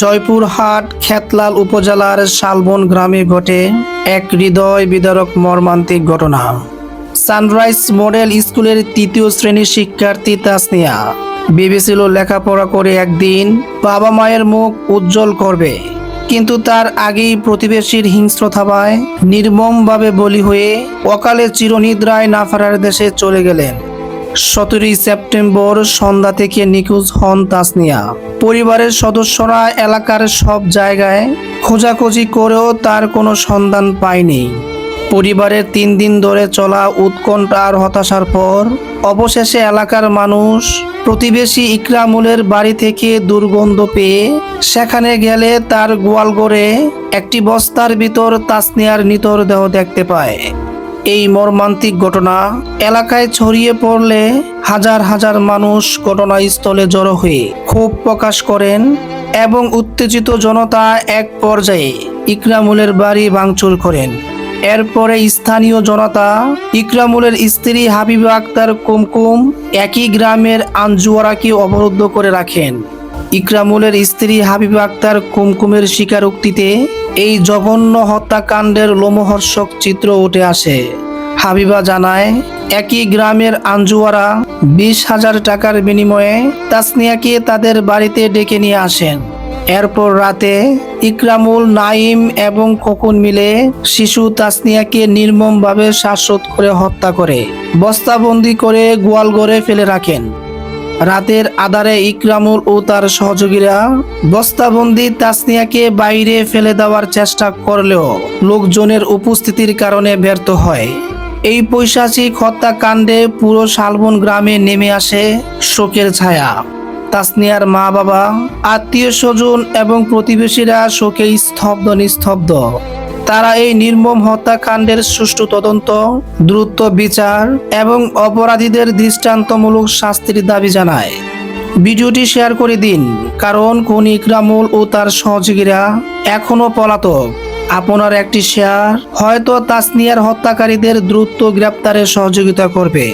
জয়পুরহাট, খেতলাল উপজেলার শালবন গ্রামে ঘটে এক হৃদয় বিদারক মর্মান্তিক ঘটনা। সানরাইজ মডেল স্কুলের তৃতীয় শ্রেণির শিক্ষার্থী তাসনিয়া। ভেবেছিল লেখাপড়া করে একদিন বাবা মায়ের মুখ উজ্জ্বল করবে। কিন্তু তার আগেই প্রতিবেশীর হিংস্রতাবায় নির্মমভাবে বলি হয়ে অকালে চিরনিদ্রায় না ফেরার দেশে চলে গেলেন। সতেরোই সেপ্টেম্বর সন্ধ্যা থেকে নিখোঁজ হন তাসনিয়া। পরিবারের সদস্যরা এলাকার সব জায়গায় খোঁজাখুঁজি করেও তার কোনো সন্ধান পায়নি। পরিবারের তিন দিন ধরে চলা উৎকণ্ঠা আর হতাশার পর অবশেষে এলাকার মানুষ প্রতিবেশী ইকরামুলের বাড়ি থেকে দুর্গন্ধ পেয়ে সেখানে গেলে তার গোয়ালঘরে একটি বস্তার ভিতর তাসনিয়ার নিতর দেহ দেখতে পায়। এই মর্মান্তিক ঘটনা এলাকায় ছড়িয়ে পড়লে হাজার হাজার মানুষ ঘটনাস্থলে জড়ো হয়ে ক্ষোভ প্রকাশ করেন এবং উত্তেজিত জনতা এক পর্যায়ে ইকরামুলের বাড়ি ভাঙচুর করেন। এরপরে স্থানীয় জনতা ইকরামুলের স্ত্রী হাবিবা আক্তার কুমকুম একই গ্রামের আঞ্জুয়ারাকে অবরুদ্ধ করে রাখেন। ইকরামুলের স্ত্রী হাবিব আক্তার কুমকুমের স্বীকারোক্তিতে এই জঘন্য হত্যাকাণ্ডের লোমহর্ষক চিত্র উঠে আসে। হাবিবা জানায়, একই গ্রামের আঞ্জুয়ারা বিশ হাজার টাকার বিনিময়ে তাসনিয়াকে তাদের বাড়িতে ডেকে নিয়ে আসেন। এরপর রাতে ইকরামুল নাইম এবং খোকন মিলে শিশু তাসনিয়াকে নির্মমভাবে শ্বাসরোধ করে হত্যা করে, বস্তাবন্দি করে গোয়ালঘরে ফেলে রাখেন। রাতের আধারে ইকরামুল ও তার সহযোগীরা বস্তাবন্দি তাসনিয়াকে বাইরে ফেলে দেওয়ার চেষ্টা করলেও লোকজনের উপস্থিতির কারণে ব্যর্থ হয়। এই পৈশাচিক হত্যাকাণ্ডে পুরো শালবন গ্রামে নেমে আসে শোকের ছায়া। তাসনিয়ার মা বাবা আত্মীয় স্বজন এবং প্রতিবেশীরা শোকে স্তব্ধ নিস্তব্ধ। তারা এই নির্মম হত্যাকাণ্ডের সুষ্ঠু তদন্ত, দ্রুত বিচার এবং অপরাধীদের দৃষ্টান্তমূলক শাস্তির দাবি জানায়। ভিডিওটি শেয়ার করে দিন, কারণ কোন ইকরামুল ও তার সহযোগীরা এখনও পলাতক। আপনার একটি শেয়ার হয়তো তাসনিয়ার হত্যাকারীদের দ্রুত গ্রেপ্তারে সহযোগিতা করবে।